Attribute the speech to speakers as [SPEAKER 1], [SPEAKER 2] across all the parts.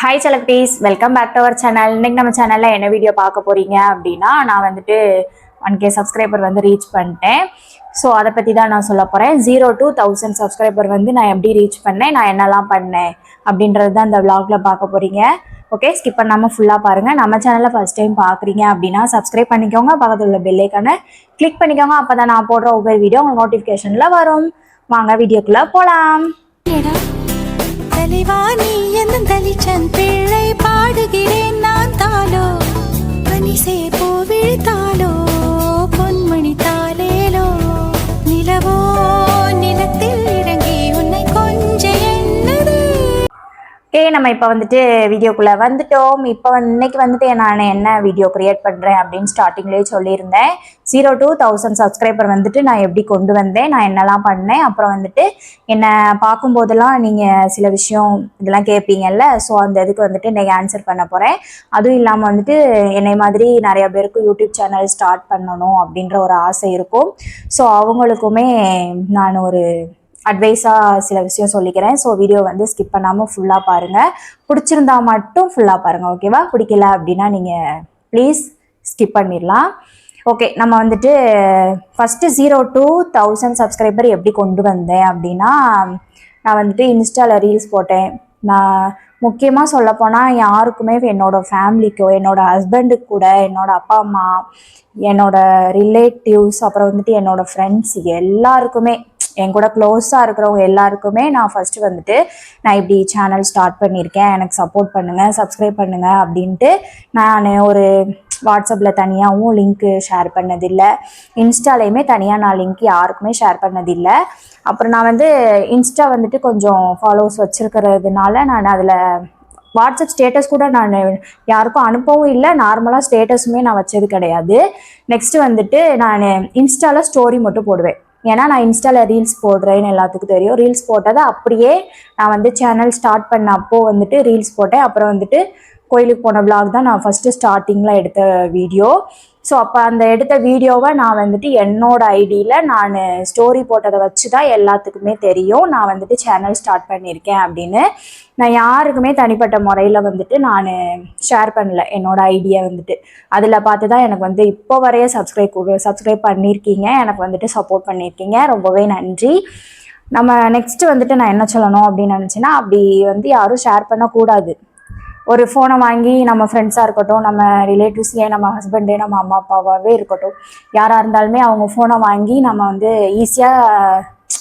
[SPEAKER 1] Hi செலக்டீஸ் welcome back to our channel இன்னைக்கு நம்ம சேனலில் என்ன வீடியோ பார்க்க போறீங்க அப்படின்னா நான் வந்துட்டு ஒன் கே சப்ஸ்கிரைபர் வந்து ரீச் பண்ணிட்டேன். ஸோ அதை பற்றி தான் நான் சொல்ல போகிறேன் ஜீரோ டூ தௌசண்ட் சப்ஸ்கிரைபர் வந்து நான் எப்படி ரீச் பண்ணேன் நான் என்னெல்லாம் பண்ணேன் அப்படின்றது தான் இந்த விளாகில் பார்க்க போகிறீங்க ஓகே ஸ்கிப் பண்ணாமல் ஃபுல்லாக பாருங்கள் நம்ம சேனலில் ஃபஸ்ட் டைம் பார்க்குறீங்க அப்படின்னா சப்ஸ்கிரைப் பண்ணிக்கோங்க. பக்கத்தில் உள்ள பெல்லைக்கான கிளிக் பண்ணிக்கோங்க. அப்போ தான் நான் போடுற ஒவ்வொரு வீடியோ உங்களுக்கு நோட்டிஃபிகேஷனில் வரும். வாங்க வீடியோக்குள்ளே போகலாம்
[SPEAKER 2] தலைவா நீ என்னும் தலிச்சன் பிள்ளை பாடுகிறேன் நான் தாளோ? பனிசே பூ விழித்தாளோ
[SPEAKER 1] ஓகே நம்ம இப்போ வந்துட்டு வீடியோக்குள்ளே வந்துட்டோம். இப்போ இன்னைக்கு வந்துட்டு நான் என்ன வீடியோ க்ரியேட் பண்ணுறேன் அப்படின்னு ஸ்டார்டிங்லேயே சொல்லியிருந்தேன். ஜீரோ டூ தௌசண்ட் சப்ஸ்கிரைபர் வந்துட்டு நான் எப்படி கொண்டு வந்தேன் நான் என்னெல்லாம் பண்ணேன் அப்புறம் வந்துட்டு என்னை பார்க்கும்போதெல்லாம் நீங்கள் சில விஷயம் இதெல்லாம் கேட்பீங்கல்ல ஸோ அந்த இதுக்கு வந்துட்டு இன்னைக்கு ஆன்சர் பண்ண போகிறேன் அதுவும் இல்லாமல் வந்துட்டு என்னை மாதிரி நிறைய பேருக்கு யூடியூப் சேனல் ஸ்டார்ட் பண்ணணும் அப்படின்ற ஒரு ஆசை இருக்கும். ஸோ அவங்களுக்குமே நான் ஒரு அட்வைஸாக சில விஷயம் சொல்லிக்கிறேன். ஸோ வீடியோ வந்து ஸ்கிப் பண்ணாமல் ஃபுல்லாக பாருங்கள் பிடிச்சிருந்தா மட்டும் ஃபுல்லாக பாருங்கள் ஓகேவா பிடிக்கல அப்படின்னா நீங்கள் ப்ளீஸ் ஸ்கிப் பண்ணிடலாம் ஓகே நம்ம வந்துட்டு first zero to thousand subscriber எப்படி கொண்டு வந்தேன் அப்படின்னா நான் வந்துட்டு இன்ஸ்டாவில் ரீல்ஸ் போட்டேன். நான் முக்கியமாக சொல்லப்போனால் யாருக்குமே என்னோட ஃபேமிலிக்கோ என்னோடய ஹஸ்பண்டுக்கு கூட என்னோட அப்பா அம்மா என்னோடய ரிலேட்டிவ்ஸ் அப்புறம் வந்துட்டு என்னோடய ஃப்ரெண்ட்ஸ் எல்லாருக்குமே என் கூட க்ளோஸாக இருக்கிறவங்க எல்லாருக்குமே நான் ஃபஸ்ட்டு வந்துட்டு நான் இப்படி சேனல் ஸ்டார்ட் பண்ணியிருக்கேன். எனக்கு சப்போர்ட் பண்ணுங்கள் சப்ஸ்கிரைப் பண்ணுங்கள் அப்படின்ட்டு நான் ஒரு வாட்ஸ்அப்பில் தனியாகவும் லிங்க்கு ஷேர் பண்ணதில்லை. இன்ஸ்டாலேயுமே தனியாக நான் லிங்க் யாருக்குமே ஷேர் பண்ணதில்லை. அப்புறம் நான் வந்து இன்ஸ்டா வந்துட்டு கொஞ்சம் ஃபாலோவர்ஸ் வச்சுருக்கிறதுனால நான் அதில் வாட்ஸ்அப் ஸ்டேட்டஸ் கூட நான் யாருக்கும் அனுப்பவும் இல்லை. நார்மலாக ஸ்டேட்டஸுமே நான் வச்சது கிடையாது. நெக்ஸ்ட்டு வந்துட்டு நான் இன்ஸ்டாவில் ஸ்டோரி மட்டும் போடுவேன். ஏன்னா நான் இன்ஸ்டாவில் ரீல்ஸ் போடுறேன்னு எல்லாத்துக்கும் தெரியும். ரீல்ஸ் போட்டதை அப்படியே நான் வந்து சேனல் ஸ்டார்ட் பண்ண அப்போ வந்துட்டு ரீல்ஸ் போட்டேன். அப்புறம் வந்துட்டு கோயிலுக்கு போன விளாக் தான் நான் ஃபஸ்ட்டு ஸ்டார்டிங்கில் எடுத்த வீடியோ ஸோ அப்போ அந்த எடுத்த வீடியோவை நான் வந்துட்டு என்னோட ஐடியில் நான் ஸ்டோரி போட்டதை வச்சு தான் எல்லாத்துக்குமே தெரியும். நான் வந்துட்டு சேனல் ஸ்டார்ட் பண்ணியிருக்கேன் அப்படின்னு. நான் யாருக்குமே தனிப்பட்ட முறையில் வந்துட்டு நான் ஷேர் பண்ணல என்னோட ஐடியா வந்துட்டு. அதில் பார்த்து தான் எனக்கு வந்து இப்போ வரைய சப்ஸ்கிரைப் சப்ஸ்கிரைப் பண்ணியிருக்கீங்க. எனக்கு வந்துட்டு சப்போர்ட் பண்ணியிருக்கீங்க. ரொம்பவே நன்றி. நம்ம நெக்ஸ்ட் வந்துட்டு நான் என்ன சொல்லணும் அப்படின்னு நினச்சேன்னா அப்படி வந்து யாரும் ஷேர் பண்ணக்கூடாது. ஒரு ஃபோனை வாங்கி நம்ம ஃப்ரெண்ட்ஸாக இருக்கட்டும் நம்ம ரிலேட்டிவ்ஸ்லேயே நம்ம ஹஸ்பண்டு நம்ம அம்மா அப்பாவாகவே இருக்கட்டும். யாராக இருந்தாலுமே அவங்க ஃபோனை வாங்கி நம்ம வந்து ஈஸியாக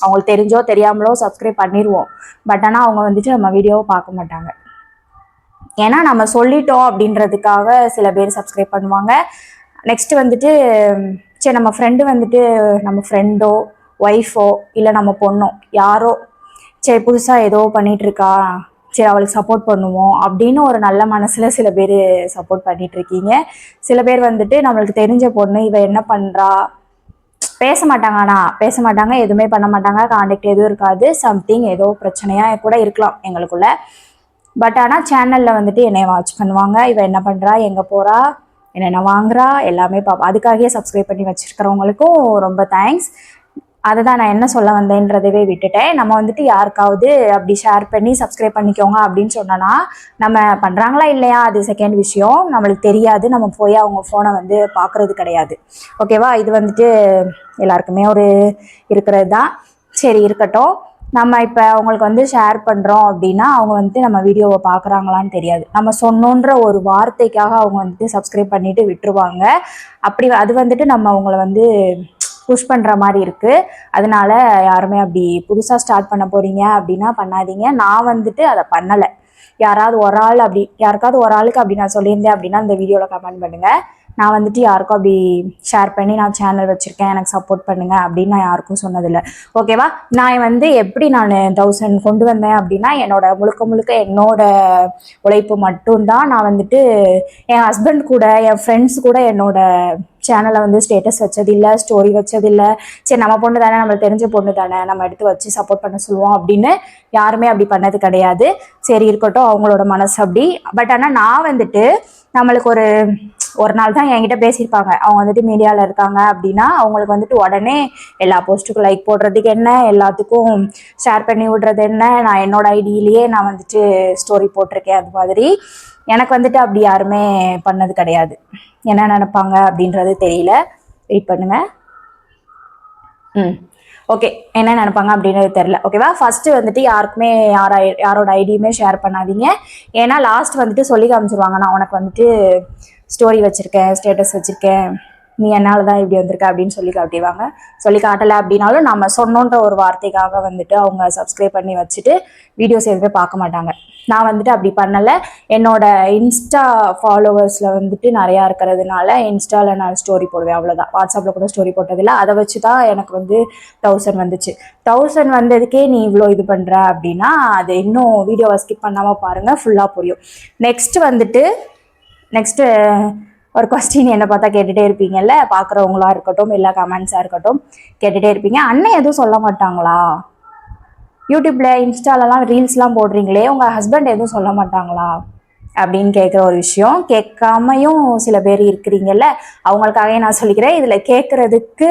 [SPEAKER 1] அவங்களுக்கு தெரிஞ்சோ தெரியாமலோ சப்ஸ்கிரைப் பண்ணிடுவோம் பட் ஆனால் அவங்க வந்துட்டு நம்ம வீடியோவை பார்க்க மாட்டாங்க. ஏன்னா நம்ம சொல்லிட்டோம் அப்படின்றதுக்காக சில பேர் சப்ஸ்கிரைப் பண்ணுவாங்க. நெக்ஸ்ட் வந்துட்டு சரி நம்ம ஃப்ரெண்டு வந்துட்டு நம்ம ஃப்ரெண்டோ ஒய்ஃபோ இல்லை நம்ம பொண்ணோ யாரோ சரி புதுசாக ஏதோ பண்ணிகிட்ருக்கா சரி அவளுக்கு சப்போர்ட் பண்ணுவோம் அப்படின்னு ஒரு நல்ல மனசில் சில பேர் சப்போர்ட் பண்ணிட்டு இருக்கீங்க. சில பேர் வந்துட்டு நம்மளுக்கு தெரிஞ்ச பொண்ணு இவ என்ன பண்ணுறா பேச மாட்டாங்க ஆனால் பேச மாட்டாங்க எதுவுமே பண்ண மாட்டாங்க காண்டக்ட் எதுவும் இருக்காது. சம்திங் ஏதோ பிரச்சனையாக கூட இருக்கலாம் எங்களுக்குள்ள. பட் ஆனால் சேனலில் வந்துட்டு என்னை வாட்ச் பண்ணுவாங்க. இவ என்ன பண்ணுறா எங்கே போகிறா என்னென்ன வாங்குறா? எல்லாமே பார்ப்போம் அதுக்காகவே சப்ஸ்கிரைப் பண்ணி வச்சுருக்கிறவங்களுக்கும் ரொம்ப தேங்க்ஸ் அதை தான் நான் என்ன சொல்ல வந்தேன்றதவே விட்டுட்டேன். நம்ம வந்துட்டு யாருக்காவது அப்படி ஷேர் பண்ணி சப்ஸ்கிரைப் பண்ணிக்கோங்க அப்படின்னு சொன்னோன்னா நம்ம பண்ணுறாங்களா இல்லையா? அது செகண்ட் விஷயம். நம்மளுக்கு தெரியாது. நம்ம போய் அவங்க ஃபோனை வந்து பார்க்குறது கிடையாது. ஓகேவா இது வந்துட்டு எல்லாருக்குமே ஒரு இருக்கிறது தான் சரி இருக்கட்டும். நம்ம இப்போ அவங்களுக்கு வந்து ஷேர் பண்ணுறோம் அப்படின்னா அவங்க வந்துட்டு நம்ம வீடியோவை பார்க்குறாங்களான்னு தெரியாது. நம்ம சொன்னோன்ற ஒரு வார்த்தைக்காக அவங்க வந்துட்டு சப்ஸ்கிரைப் பண்ணிட்டு விட்டுருவாங்க. அப்படி அது வந்துட்டு நம்ம அவங்கள வந்து புஷ் பண்ணுற மாதிரி இருக்குது அதனால யாருமே அப்படி புதுசாக ஸ்டார்ட் பண்ண போகிறீங்க அப்படின்னா பண்ணாதீங்க. நான் வந்துட்டு அதை பண்ணலை. யாராவது ஒரு ஆள் அப்படி யாருக்காவது ஒரு ஆளுக்கு அப்படி நான் சொல்லியிருந்தேன் அப்படின்னா இந்த வீடியோவில் கமெண்ட் பண்ணுங்கள் நான் வந்துட்டு யாருக்கும் அப்படி ஷேர் பண்ணி நான் சேனல் வச்சுருக்கேன். எனக்கு சப்போர்ட் பண்ணுங்க அப்படின்னு நான் யாருக்கும் சொன்னதில்லை. ஓகேவா நான் வந்து எப்படி நான் தௌசண்ட் கொண்டு வந்தேன் அப்படின்னா என்னோட முழுக்க முழுக்க என்னோட உழைப்பு மட்டும்தான் நான் வந்துட்டு என் ஹஸ்பண்ட் கூட என் ஃப்ரெண்ட்ஸ் கூட என்னோட சேனலை வந்து ஸ்டேட்டஸ் வச்சதில்லை ஸ்டோரி வச்சதில்லை. சரி நம்ம பொண்ணு தானே நம்மளுக்கு தெரிஞ்ச பொண்ணு தானே நம்ம எடுத்து வச்சு சப்போர்ட் பண்ண சொல்லுவோம் அப்படின்னு யாருமே அப்படி பண்ணது கிடையாது. சரி இருக்கட்டும் அவங்களோட மனசு அப்படி. பட் ஆனால் நான் வந்துட்டு நம்மளுக்கு ஒரு ஒரு நாள் தான் என்கிட்ட பேசியிருப்பாங்க. அவங்க வந்துட்டு மீடியாவில் இருக்காங்க அப்படின்னா அவங்களுக்கு வந்துட்டு உடனே எல்லா போஸ்ட்டுக்கும் லைக் போடுறதுக்கு என்ன எல்லாத்துக்கும் ஷேர் பண்ணி விடுறது என்ன நான் என்னோட ஐடியிலேயே நான் வந்துட்டு ஸ்டோரி போட்டிருக்கேன் அது மாதிரி. எனக்கு வந்துட்டு அப்படி யாருமே பண்ணது கிடையாது. என்ன நினைப்பாங்க அப்படின்றது தெரியல. வெயிட் பண்ணுங்க. ம். ஓகே என்ன நினைப்பாங்க அப்படின்றது தெரில ஓகேவா ஃபஸ்ட்டு வந்துட்டு யாருக்குமே யார யாரோட ஐடியுமே ஷேர் பண்ணாதீங்க. ஏன்னா லாஸ்ட் வந்துட்டு சொல்லி காமிச்சிருவாங்க. நான் உனக்கு வந்துட்டு ஸ்டோரி வச்சுருக்கேன் ஸ்டேட்டஸ் வச்சுருக்கேன். நீ என்னால் தான் இப்படி வந்திருக்க அப்படின்னு சொல்லி காட்டிடுவாங்க. சொல்லி காட்டலை அப்படின்னாலும் நம்ம சொன்னோன்ற ஒரு வார்த்தைக்காக வந்துட்டு அவங்க சப்ஸ்கிரைப் பண்ணி வச்சுட்டு வீடியோஸ் எதுவுமே பார்க்க மாட்டாங்க. நான் வந்துட்டு அப்படி பண்ணலை. என்னோட இன்ஸ்டா ஃபாலோவர்ஸில் வந்துட்டு நிறையா இருக்கிறதுனால இன்ஸ்டாவில் நான் ஸ்டோரி போடுவேன் அவ்வளோதான் வாட்ஸ்அப்பில் கூட ஸ்டோரி போட்டதில்ல. அதை வச்சு தான் எனக்கு வந்து தௌசண்ட் வந்துச்சு. தௌசண்ட் வந்ததுக்கே நீ இவ்வளோ இது பண்ணுற அப்படின்னா அது இன்னும் வீடியோவை ஸ்கிப் பண்ணாமல் பாருங்கள் ஃபுல்லாக புரியும். நெக்ஸ்ட் வந்துட்டு நெக்ஸ்ட்டு ஒரு கொஸ்டின் என்னை பார்த்தா கேட்டுகிட்டே இருப்பீங்கல்ல? பார்க்குறவங்களா இருக்கட்டும் எல்லா கமெண்ட்ஸாக இருக்கட்டும் கேட்டுகிட்டே இருப்பீங்க. அண்ணன் எதுவும் சொல்ல மாட்டாங்களா? யூடியூப்பில் இன்ஸ்டாலலாம் ரீல்ஸ்லாம் போடுறீங்களே உங்கள் ஹஸ்பண்ட் எதுவும் சொல்ல மாட்டாங்களா? அப்படின்னு கேட்குற ஒரு விஷயம். கேட்காமையும் சில பேர் இருக்கிறீங்கல்ல அவங்களுக்காகவே நான் சொல்லிக்கிறேன். இதில் கேட்குறதுக்கு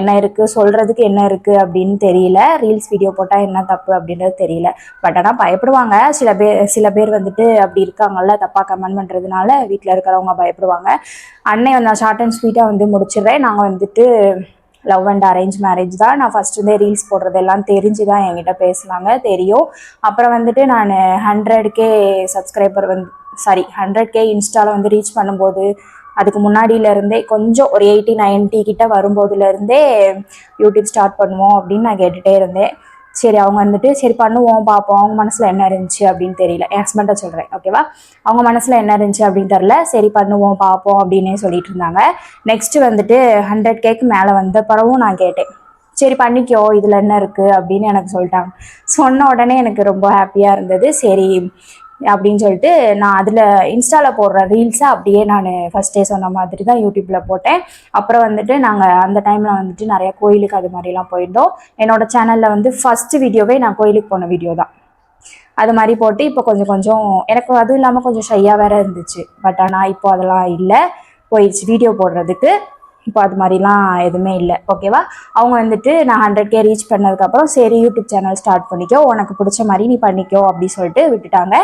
[SPEAKER 1] என்ன இருக்குது சொல்கிறதுக்கு என்ன இருக்குது அப்படின்னு தெரியல. ரீல்ஸ் வீடியோ போட்டால் என்ன தப்பு அப்படின்றது தெரியல. பட் ஆனால் பயப்படுவாங்க. சில பேர் சில பேர் வந்துட்டு அப்படி இருக்காங்கல்ல தப்பாக கமெண்ட் பண்ணுறதுனால வீட்டில் இருக்கிறவங்க பயப்படுவாங்க. அன்னை நான் ஷார்ட் அண்ட் ஸ்வீட்டாக வந்து முடிச்சிடுறேன். நாங்கள் வந்துட்டு லவ் அண்ட் அரேஞ்ச் மேரேஜ் தான். நான் ஃபர்ஸ்ட் இருந்தே ரீல்ஸ் போடுறதெல்லாம் தெரிஞ்சு தான் என்கிட்ட பேசுனாங்க. தெரியும். அப்புறம் வந்துட்டு நான் ஹண்ட்ரட் கே சப்ஸ்கிரைபர் வந்து சாரி ஹண்ட்ரட் கே இன்ஸ்டாவில் வந்து ரீச் பண்ணும்போது அதுக்கு முன்னாடியில இருந்தே கொஞ்சம் ஒரு எயிட்டி 90 கிட்ட வரும்போதுல இருந்தே யூடியூப் ஸ்டார்ட் பண்ணுவோம் அப்படின்னு நான் கேட்டுகிட்டே இருந்தேன். சரி அவங்க வந்துட்டு சரி பண்ணுவோம் பார்ப்போம். அவங்க மனசில் என்ன இருந்துச்சு அப்படின்னு தெரியல. என் ஹஸ்பண்டை சொல்கிறேன் ஓகேவா அவங்க மனசில் என்ன இருந்துச்சு அப்படின்னு தெரில சரி பண்ணுவோம் பார்ப்போம் அப்படின்னே சொல்லிட்டு இருந்தாங்க. நெக்ஸ்ட் வந்துட்டு ஹண்ட்ரட் கேக்கு மேலே வந்த பிறவும் நான் கேட்டேன். சரி பண்ணிக்கோ இதில் என்ன இருக்குது அப்படின்னு எனக்கு சொல்லிட்டாங்க. சொன்ன உடனே எனக்கு ரொம்ப ஹாப்பியாக இருந்தது. சரி அப்படின்னு சொல்லிட்டு நான் அதில் இன்ஸ்டாவில் போடுற ரீல்ஸை அப்படியே நான் ஃபஸ்ட்டே சொன்ன மாதிரி தான் யூடியூப்பில் போட்டேன். அப்புறம் வந்துட்டு நாங்கள் அந்த டைமில் வந்துட்டு நிறைய கோயிலுக்கு அது மாதிரிலாம் போயிருந்தோம். என்னோடய சேனலில் வந்து ஃபஸ்ட்டு வீடியோவே நான் கோயிலுக்கு போன வீடியோ தான். அது மாதிரி போட்டு இப்போ கொஞ்சம் கொஞ்சம் எனக்கு அதுவும் இல்லாமல் கொஞ்சம் ஷையாக வேற இருந்துச்சு. பட் ஆனால் இப்போ அதெல்லாம் இல்லை. போயிடுச்சு வீடியோ போடுறதுக்கு. இப்போ அது மாதிரிலாம் எதுவுமே இல்லை. ஓகேவா? அவங்க வந்துட்டு நான் ஹண்ட்ரட் கே ரீச் பண்ணதுக்கப்புறம் சரி யூடியூப் சேனல் ஸ்டார்ட் பண்ணிக்கோ உனக்கு பிடிச்ச மாதிரி நீ பண்ணிக்கோ அப்படி சொல்லிட்டு விட்டுட்டாங்க.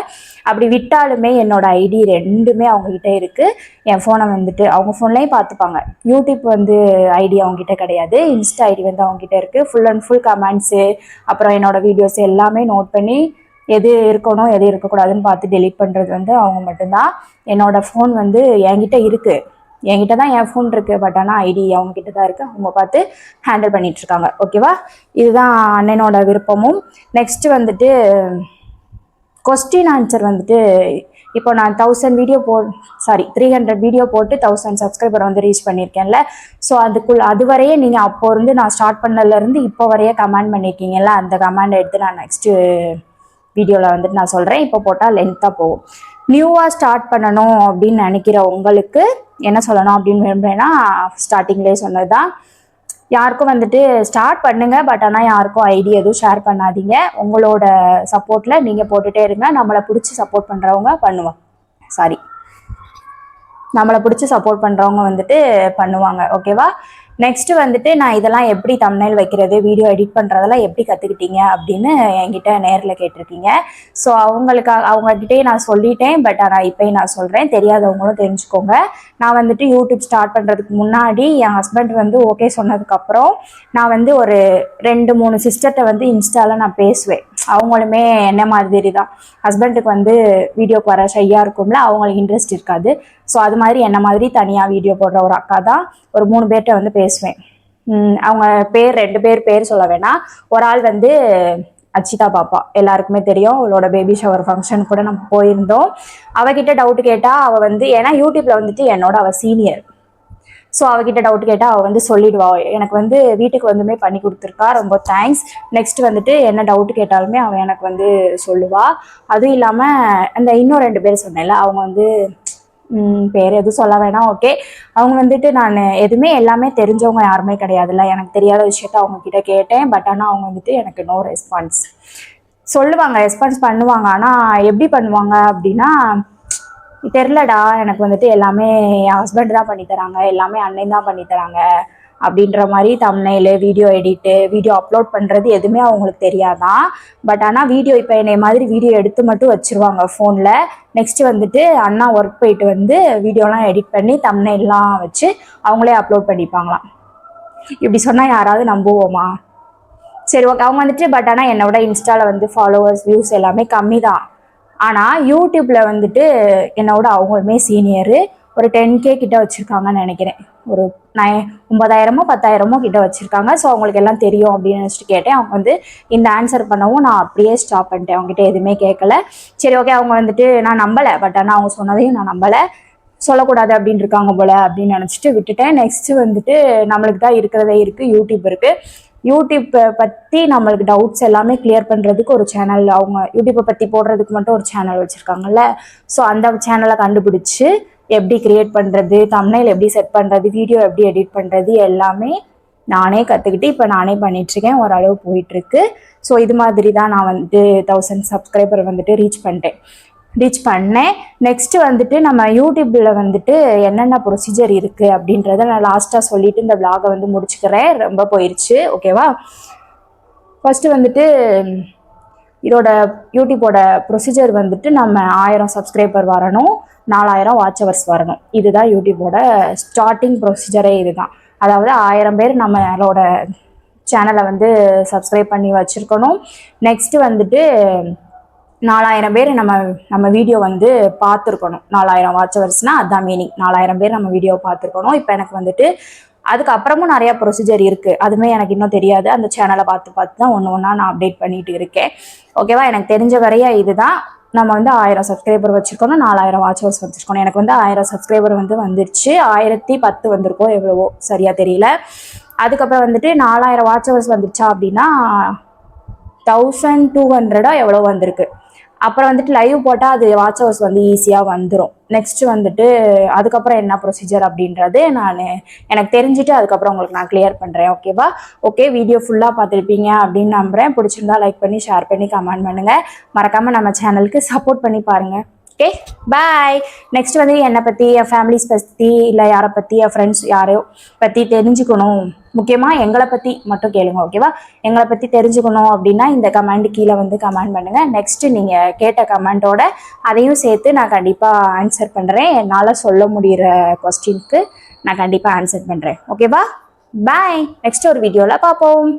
[SPEAKER 1] அப்படி விட்டாலுமே என்னோட ஐடி ரெண்டுமே அவங்கக்கிட்ட இருக்குது என் ஃபோனை வந்துட்டு அவங்க ஃபோன்லேயும் பார்த்துப்பாங்க. யூடியூப் வந்து ஐடி அவங்ககிட்ட கிடையாது. இன்ஸ்டா ஐடி வந்து அவங்ககிட்ட இருக்குது ஃபுல் அண்ட் ஃபுல் கமெண்ட்ஸு அப்புறம் என்னோட வீடியோஸ் எல்லாமே நோட் பண்ணி எது இருக்கணும் எது இருக்கக்கூடாதுன்னு பார்த்து டெலீட் பண்ணுறது வந்து அவங்க மட்டும்தான். என்னோடய ஃபோன் வந்து என்கிட்ட இருக்குது என்கிட்ட தான் என் ஃபோன் இருக்குது பட் ஆனால் ஐடி அவங்க கிட்ட தான் இருக்குது அவங்க பார்த்து ஹேண்டில் பண்ணிட்டு இருக்காங்க ஓகேவா இதுதான் அண்ணனோட விருப்பமும். நெக்ஸ்ட் வந்துட்டு கொஸ்டின் ஆன்சர் வந்துட்டு இப்போ நான் தௌசண்ட் வீடியோ போ சாரி த்ரீ ஹண்ட்ரட் வீடியோ போட்டு தௌசண்ட் சப்ஸ்கிரைபர் வந்து ரீச் பண்ணியிருக்கேன்ல. ஸோ அதுக்குள்ள அது வரையே நீங்கள் அப்போ இருந்து நான் ஸ்டார்ட் பண்ணதுலேருந்து இப்போ வரையே கமெண்ட் பண்ணியிருக்கீங்கல்ல அந்த கமெண்ட் எடுத்து நான் நெக்ஸ்ட்டு வீடியோவில் வந்துட்டு நான் சொல்கிறேன் இப்போ போட்டால் லென்த்தாக போகும். நியூவாக ஸ்டார்ட் பண்ணணும் அப்படின்னு நினைக்கிற உங்களுக்கு என்ன சொல்லணும் அப்படின்னு விரும்புகிறேன்னா ஸ்டார்டிங்லேயே சொன்னது தான் யாருக்கும் வந்துட்டு ஸ்டார்ட் பண்ணுங்க பட் ஆனால் யாருக்கும் ஐடியா எதுவும் ஷேர் பண்ணாதீங்க. உங்களோட சப்போர்ட்டில் நீங்கள் போட்டுட்டே இருங்க. நம்மளை பிடிச்சி சப்போர்ட் பண்ணுறவங்க பண்ணுவாங்க. சாரி நம்மளை பிடிச்சி சப்போர்ட் பண்ணுறவங்க வந்துட்டு பண்ணுவாங்க. ஓகேவா நெக்ஸ்ட் வந்துட்டு நான் இதெல்லாம் எப்படி தம்னைல் வைக்கிறது வீடியோ எடிட் பண்ணுறதெல்லாம் எப்படி கற்றுக்கிட்டீங்க அப்படின்னு என்கிட்ட நேரில் கேட்டிருக்கீங்க. ஸோ அவங்களுக்கு அவங்கக்கிட்டே நான் சொல்லிட்டேன் பட் ஆனால் இப்போயும் நான் சொல்கிறேன் தெரியாதவங்களும் தெரிஞ்சுக்கோங்க. நான் வந்துட்டு யூடியூப் ஸ்டார்ட் பண்ணுறதுக்கு முன்னாடி என் ஹஸ்பண்ட் வந்து ஓகே சொன்னதுக்கப்புறம் நான் வந்து ஒரு ரெண்டு மூணு சிஸ்டர்கிட்ட வந்து இன்ஸ்டாவில் நான் பேசுவேன். அவங்களுமே என்ன மாதிரி தான் ஹஸ்பண்டுக்கு வந்து வீடியோக்கு வர ஷையாக இருக்கும்ல அவங்களுக்கு இன்ட்ரெஸ்ட் இருக்காது. ஸோ அது மாதிரி என்ன மாதிரி தனியாக வீடியோ போடுற ஒரு அக்கா தான் ஒரு மூணு பேர்கிட்ட வந்து பேசுவேன். அவங்க பேர் ரெண்டு பேர் பேர் சொல்ல வேணாம். ஒரு ஆள் வந்து அச்சிதா பாப்பா. எல்லாருக்குமே தெரியும். அவளோட பேபி ஷவர் ஃபங்க்ஷன் கூட நம்ம போயிருந்தோம். அவகிட்ட டவுட் கேட்டால் அவள் வந்து ஏன்னா யூடியூப்பில் வந்துட்டு என்னோட அவள் சீனியர் ஸோ அவகிட்ட டவுட் கேட்டால் அவள் வந்து சொல்லிடுவா. எனக்கு வந்து வீட்டுக்கு வந்துமே பண்ணி கொடுத்துருக்கா. ரொம்ப தேங்க்ஸ் நெக்ஸ்ட் வந்துட்டு என்ன டவுட் கேட்டாலுமே அவள் எனக்கு வந்து சொல்லுவாள் அதுவும் இல்லாமல் அந்த இன்னும் ரெண்டு பேர் சொன்னேன்ல அவங்க வந்து பேர் எதுவும் சொல்ல வேணாம் ஓகே அவங்க வந்துட்டு நான் எதுவுமே எல்லாமே தெரிஞ்சவங்க யாருமே கிடையாதுல்ல. எனக்கு தெரியாத விஷயத்த அவங்க கிட்ட கேட்டேன். பட் ஆனால் அவங்க வந்துட்டு எனக்கு நோ ரெஸ்பான்ஸ் சொல்லுவாங்க ரெஸ்பான்ஸ் பண்ணுவாங்க. ஆனால் எப்படி பண்ணுவாங்க அப்படின்னா தெரிலடா எனக்கு வந்துட்டு எல்லாமே என் ஹஸ்பண்ட் தான் பண்ணி தராங்க. எல்லாமே அண்ணன் தான் பண்ணி தராங்க. அப்படின்ற மாதிரி thumbnail video edit video upload பண்ணுறது எதுவுமே அவங்களுக்கு தெரியாதான். பட் ஆனால் வீடியோ இப்போ என்னை மாதிரி வீடியோ எடுத்து மட்டும் வச்சுருவாங்க ஃபோனில் நெக்ஸ்ட்டு வந்துட்டு அண்ணா ஒர்க் போயிட்டு வந்து வீடியோலாம் எடிட் பண்ணி தம்னைலாம் வச்சு அவங்களே அப்லோட் பண்ணிப்பாங்களாம். இப்படி சொன்னால் யாராவது நம்புவோமா? சரி ஓகே அவங்க வந்துட்டு பட் ஆனால் என்னோட இன்ஸ்டாவில் வந்து ஃபாலோவர்ஸ் வியூஸ் எல்லாமே கம்மி தான் ஆனால் யூடியூப்பில் வந்துட்டு என்னோட அவங்களுமே சீனியரு ஒரு டென் கே கிட்ட வச்சுருக்காங்கன்னு நினைக்கிறேன். ஒரு நை ஒன்பதாயிரமோ பத்தாயிரமோ கிட்ட வச்சுருக்காங்க. ஸோ அவங்களுக்கு எல்லாம் தெரியும் அப்படின்னு நினச்சிட்டு கேட்டேன். அவங்க வந்து இந்த ஆன்சர் பண்ணவும் நான் அப்படியே ஸ்டாப் பண்ணிட்டேன். அவங்ககிட்ட எதுவுமே கேட்கல சரி ஓகே அவங்க வந்துட்டு நான் நம்பலை. பட் ஆனால் அவங்க சொன்னதையும் நான் நம்பலை. சொல்லக்கூடாது அப்படின்னு இருக்காங்க போல அப்படின்னு நினச்சிட்டு விட்டுட்டேன். நெக்ஸ்ட்டு வந்துட்டு நம்மளுக்கு தான் இருக்கிறதே இருக்குது யூடியூப் இருக்குது யூடியூப்பை பற்றி நம்மளுக்கு டவுட்ஸ் எல்லாமே கிளியர் பண்ணுறதுக்கு ஒரு சேனல் அவங்க யூடியூப்பை பற்றி போடுறதுக்கு மட்டும் ஒரு சேனல் வச்சுருக்காங்கல்ல. ஸோ அந்த சேனலை கண்டுபிடிச்சி எப்படி கிரியேட் பண்ணுறது தம்னைல் எப்படி செட் பண்ணுறது வீடியோ எப்படி எடிட் பண்ணுறது எல்லாமே நானே கற்றுக்கிட்டு இப்போ நானே பண்ணிகிட்ருக்கேன் ஓரளவு போயிட்டுருக்கு. ஸோ இது மாதிரி தான் நான் வந்துட்டு தௌசண்ட் சப்ஸ்கிரைபர் வந்துட்டு ரீச் பண்ணிட்டேன். ரீச் பண்ணேன். நெக்ஸ்ட்டு வந்துட்டு நம்ம யூடியூப்பில் வந்துட்டு என்னென்ன ப்ரொசீஜர் இருக்குது அப்படின்றத நான் லாஸ்ட்டாக சொல்லிவிட்டு இந்த vlog-அ வந்து முடிச்சுக்கிறேன். ரொம்ப போயிடுச்சு ஓகேவா ஃபஸ்ட்டு வந்துட்டு இதோட யூடியூப்போட ப்ரொசீஜர் வந்துட்டு நம்ம ஆயிரம் சப்ஸ்கிரைபர் வரணும். நாலாயிரம் வாட்ச் ஹவர்ஸ் வரணும். இதுதான் யூடியூப்போட ஸ்டார்டிங் ப்ரொசீஜரே இதுதான். அதாவது ஆயிரம் பேர் நம்மளோட சேனலை வந்து சப்ஸ்கிரைப் பண்ணி வச்சுருக்கணும். நெக்ஸ்ட்டு வந்துட்டு நாலாயிரம் பேர் நம்ம நம்ம வீடியோ வந்து பார்த்துருக்கணும். நாலாயிரம் வாட்ச் ஹவர்ஸ்னால் அதுதான் மீனிங் நாலாயிரம் பேர் நம்ம வீடியோ பார்த்துருக்கணும். இப்போ எனக்கு வந்துட்டு அதுக்கப்புறமும் நிறையா ப்ரொசீஜர் இருக்குது அதுவுமே எனக்கு இன்னும் தெரியாது. அந்த சேனலை பார்த்து பார்த்து தான் ஒன்று ஒன்றா நான் அப்டேட் பண்ணிகிட்டு இருக்கேன். ஓகேவா எனக்கு தெரிஞ்ச வரையா இதுதான். நம்ம வந்து ஆயிரம் சப்ஸ்கிரைபர் வச்சுருக்கணும் நாலாயிரம் வாட்ச் ஹவர்ஸ் வச்சுருக்கணும் எனக்கு வந்து ஆயிரம் சப்ஸ்கிரைபர் வந்து வந்துருச்சு. ஆயிரத்தி பத்து வந்திருக்கோ எவ்வளவோ சரியாக தெரியல. அதுக்கப்புறம் வந்துட்டு நாலாயிரம் வாட்ச் ஹவர்ஸ் வந்துருச்சா அப்படின்னா தௌசண்ட் டூ ஹண்ட்ரடா எவ்வளோ வந்திருக்கு. அப்புறம் வந்துட்டு லைவ் போட்டால் அது வாட்ச் ஹவர்ஸ் வந்து ஈஸியாக வந்துடும் நெக்ஸ்ட் வந்துட்டு அதுக்கப்புறம் என்ன ப்ரொசீஜர் அப்படின்றது நான் எனக்கு தெரிஞ்சுட்டு அதுக்கப்புறம் உங்களுக்கு நான் கிளியர் பண்ணுறேன் ஓகேவா ஓகே வீடியோ ஃபுல்லாக பார்த்துருப்பீங்க அப்படின்னு நம்புகிறேன் பிடிச்சிருந்தா லைக் பண்ணி ஷேர் பண்ணி கமெண்ட் பண்ணுங்கள் மறக்காமல் நம்ம சேனலுக்கு சப்போர்ட் பண்ணி பாருங்கள் ஓகே பாய் நெக்ஸ்ட் வந்து என்னை பற்றி என் ஃபேமிலிஸ் பற்றி இல்லை யாரை பற்றி என் ஃப்ரெண்ட்ஸ் யாரையோ பற்றி தெரிஞ்சுக்கணும். முக்கியமாக எங்களை பற்றி மட்டும் கேளுங்க ஓகேவா எங்களை பற்றி தெரிஞ்சுக்கணும் அப்படின்னா இந்த கமெண்ட் கீழே வந்து கமெண்ட் பண்ணுங்கள் நெக்ஸ்ட்டு நீங்கள் கேட்ட கமெண்ட்டோட அதையும் சேர்த்து நான் கண்டிப்பாக ஆன்சர் பண்ணுறேன் என்னால் சொல்ல முடிகிற கொஸ்டினுக்கு நான் கண்டிப்பாக ஆன்சர் பண்ணுறேன் ஓகேவா பாய் நெக்ஸ்ட் ஒரு வீடியோவில் பார்ப்போம்